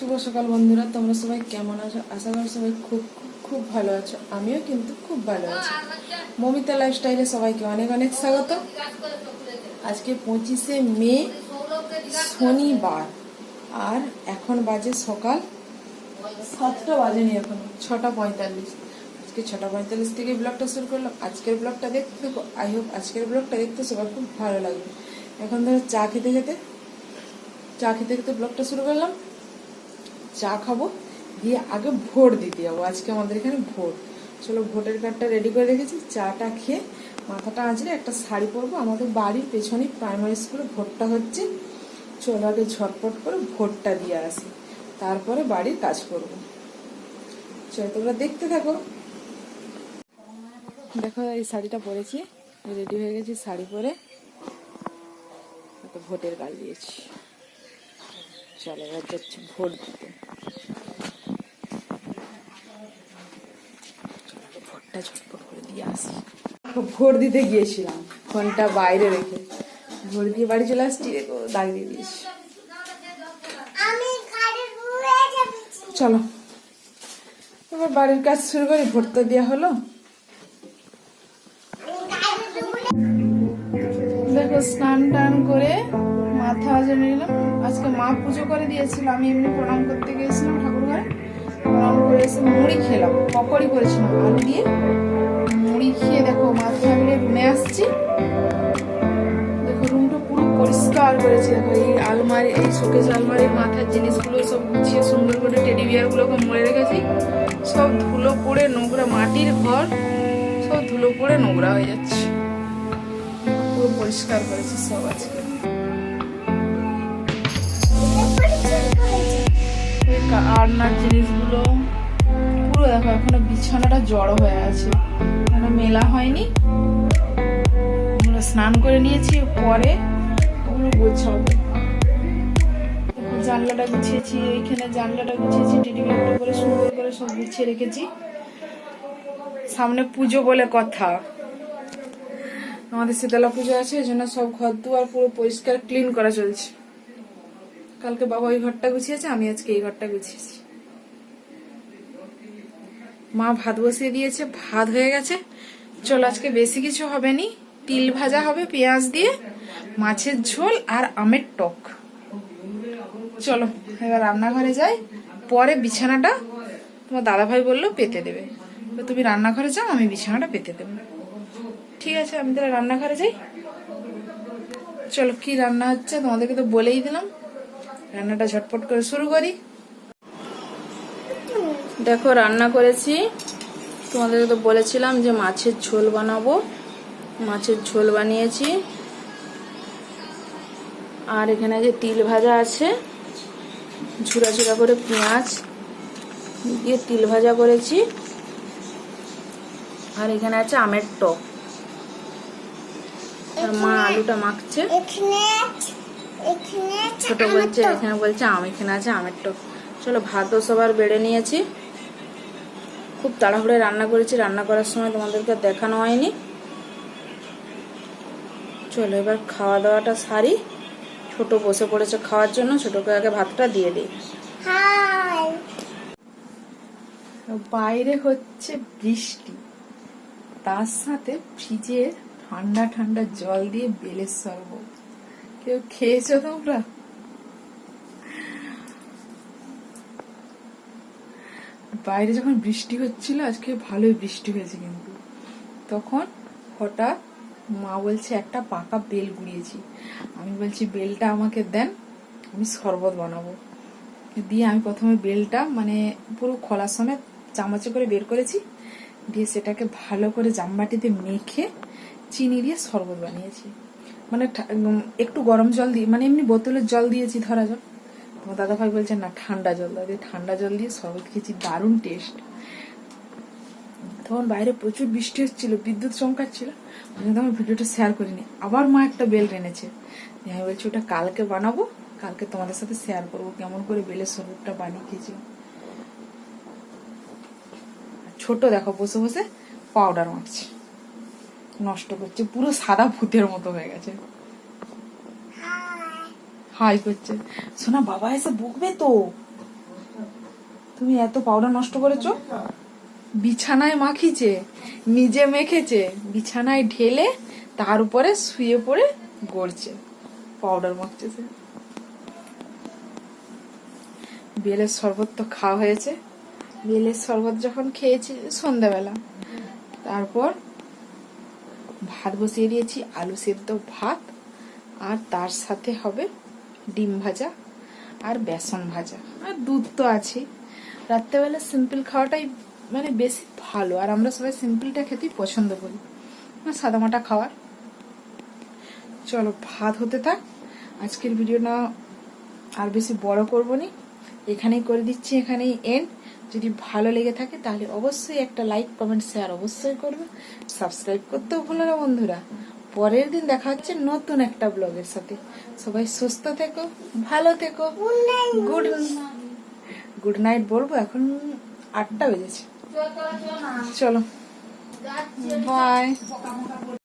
শুভ সকাল বন্ধুরা, তোমরা সবাই কেমন আছো? আশা করি সবাই খুব খুব ভালো আছো। আমিও কিন্তু খুব ভালো আছি। মমিতা লাইফস্টাইলে সবাইকে অনেক অনেক স্বাগত। আজকে পঁচিশে মে, শনিবার। আর এখন বাজে সকাল সাতটা বাজেনি এখন, ছটা পঁয়তাল্লিশ। আজকে ছটা পঁয়তাল্লিশ থেকে ব্লগটা শুরু করলাম। আজকের ব্লগটা দেখতে দেখো আই হোপ আজকের ব্লগটা দেখতে সবার খুব ভালো লাগবে। এখন ধরো চা খেতে খেতে, চা খেতে খেতে ব্লগটা শুরু করলাম। চা খাব, দিয়ে আগে ভোট দিতে যাব আজকে আমাদের এখানে ভোট। চলো ভোটের কার্ডটা রেডি করে রেখেছি। চাটা খেয়ে মাথাটা আঁচড়ে একটা শাড়ি পরবো। আমাদের বাড়ির পেছনে প্রাইমারি স্কুলে ভোটটা হচ্ছে। চলো আগে ঝটপট করে ভোটটা দিয়ে আসি। তারপরে বাড়ির কাজ করব। চলো তোমরা দেখতে থাকো। দেখো এই শাড়িটা পরেছি। রেডি হয়ে গেছি শাড়ি পরে। ভোটের কাজ দিয়েছি। চলো এবার যাচ্ছি ভোট দিতে। ভোটটা ঝটপট করে দিয়ে আসি। ভোট দিতে গিয়েছিলাম ফোনটা বাইরে রেখে। ভোট দিয়ে বাড়ি চলে আসছি দিয়ে দিয়েছি। চলো এবার বাড়ির কাজ শুরু করি ভোট তো দেওয়া হলো। দেখো স্নান টান করে মাথা আজনে নিলাম। আজকে মা পুজো করে দিয়েছিল, আমি এমনি প্রণাম করতে গিয়েছিলাম ঠাকুর ঘরে প্রণাম করে এসে মুড়ি খেলাম, পকোড়ি করেছিলাম, আলু দিয়ে। মুড়ি খেয়ে দেখো মাথা মিলে রুমে আসছি। দেখো রুমটা পুরো পরিষ্কার করেছি। দেখো, এই আলমারি, এই শোকেজ আলমারির মাথার জিনিসগুলো সব গুছিয়ে সুন্দর করে টেডি বিয়ারগুলোকে মুড়ে রেখেছি। সব ধুলো পড়ে নোংরা মাটির ঘর, সব ধুলো পড়ে নোংরা হয়ে যাচ্ছে। পুরো পরিষ্কার করেছি সব আজকে। এই কা- আলনার জিনিসগুলো পুরো দেখো, এখনও বিছানাটা জড়ো হয়ে আছে। এখনও মেলা হয়নি। ওগুলো স্নান করে নিয়েছি, পরে ওগুলো গোছাবো। জানলাটা গুছিয়েছি, এইখানে জানলাটা গুছিয়েছি টিটি করে সুন্দর করে সব গুছিয়ে রেখেছি। সামনে পুজো বলে কথা। আমাদের শীতলা পুজো আছে, এই জন্য সব ঘর দুয়ার পুরো পরিষ্কার, ক্লিন করা চলছে। কালকে বাবা ওই ঘরটা গুছিয়েছে, আমি আজকে এই ঘরটা গুছিয়েছি। মা ভাত বসিয়ে দিয়েছে, ভাত হয়ে গেছে। চল, আজকে বেশি কিছু হবে নি তিল ভাজা হবে, পেঁয়াজ দিয়ে, মাছের ঝোল আর আমের টক। চলো, এবার রান্নাঘরে যাই। পরে বিছানাটা তোমার দাদাভাই বলল পেতে দেবে। তুমি রান্নাঘরে যাও, আমি বিছানাটা পেতে দেবো। ঠিক আছে, আমি তাহলে রান্নাঘরে যাই। চলো, কি রান্না হচ্ছে তোমাদেরকে তো বলেই দিলাম। রান্নাটা ঝটপট করে শুরু করি। দেখো রান্না করেছি। তোমাদেরকে তো বলেছিলাম যে মাছের ঝোল বানাবো। মাছের ঝোল বানিয়েছি। আর এখানে যে তিল ভাজা আছে ঝুড়া ঝুড়া করে পেঁয়াজ দিয়ে তিল ভাজা করেছি। আর এখানে আছে আমের টক। আর মা আলুটা মাখছে। ছোট বলছে এখানে বলছে আম এখানে আছে আমের টক। চলো ভাতও সবার বেড়ে নিয়েছি। খুব তাড়াহুড়ো রান্না করেছি। রান্না করার সময় তোমাদেরকে দেখানো হয়নি। চলো এবার খাওয়া দাওয়াটা সারি। ছোট বসে পড়েছে খাওয়ার জন্য। ছোটকে আগে ভাতটা দিয়ে দিই। বাইরে হচ্ছে বৃষ্টি। তার সাথে ফ্রিজে ঠান্ডা ঠান্ডা জল দিয়ে বেলের শরবত। কেউ খেয়েছো তোমরা? বাইরে যখন বৃষ্টি হচ্ছিল, আজকে ভালোই বৃষ্টি হয়েছে কিন্তু। তখন হঠাৎ মা বলছে, একটা পাকা বেল গুড়িয়েছি। আমি বলছি, বেলটা আমাকে দেন, আমি শরবত বানাবো। দিয়ে আমি প্রথমে বেলটা মানে পুরো খোলার সময় চামচে করে বের করেছি। দিয়ে সেটাকে ভালো করে জামবাটিতে মেখে চিনি দিয়ে শরবত বানিয়েছি। মানে একটু গরম জল দিয়ে মানে এমনি বোতলের জল দিয়েছি ধরা জল তোমার দাদা ভাই বলছে না, ঠান্ডা জল দাও। ঠান্ডা জল দিয়ে শরবত খেয়েছি, দারুণ টেস্ট তখন বাইরে প্রচুর বৃষ্টি হচ্ছিল, বিদ্যুৎ চমকাচ্ছিল আমি তখন ভিডিওটা শেয়ার করিনি। আবার মা একটা বেল এনেছে আমি বলছি, ওটা কালকে বানাবো? কালকে তোমাদের সাথে শেয়ার করব। কেমন করে বেলের শরবতটা বানিয়ে খেয়েছি? ছোট দেখো, বসে বসে পাউডার মারছে। নষ্ট করছে, পুরো সাদা ভূতের মতো হয়ে গেছে। হাই করছে। শোনা বাবা এসে বকবে তো। তুমি এত পাউডার নষ্ট করেছ? বিছানায় মাখিছে, নিজে মেখেছে, বিছানায় ঢেলে তার উপরে শুয়ে পড়ে গড়ছে পাউডার মাখছে সে বেলের শরবত তো খাওয়া হয়েছে। বেলের শরবত যখন খেয়েছি সন্ধ্যাবেলা, তারপর ভাত বসিয়ে দিয়েছি, আলু সেদ্ধ ভাত, আর তার সাথে হবে ডিম ভাজা আর বেসন ভাজা। আর দুধ তো আছে রাত্রেবেলা সিম্পল খাওয়াটাই মানে বেশি ভালো। আর আমরা সবাই সিম্পলটা খেতেই পছন্দ করি। না সাদামাটা খাওয়ার। চলো, ভাত হতে থাক। আজকের ভিডিওটা আর বেশি বড় করব নি। এখানেই করে দিচ্ছি, এখানেই এন্ড যদি ভালো লেগে থাকে তাহলে অবশ্যই একটা লাইক কমেন্ট শেয়ার অবশ্যই করবে। সাবস্ক্রাইব করতেও ভুলো না বন্ধুরা। পরের দিন দেখা হচ্ছে নতুন একটা ব্লগের সাথে। সবাই সুস্থ থেকো ভালো থেকো। গুড গুড নাইট বলব এখন আটটা বেজেছে। চলো। বাই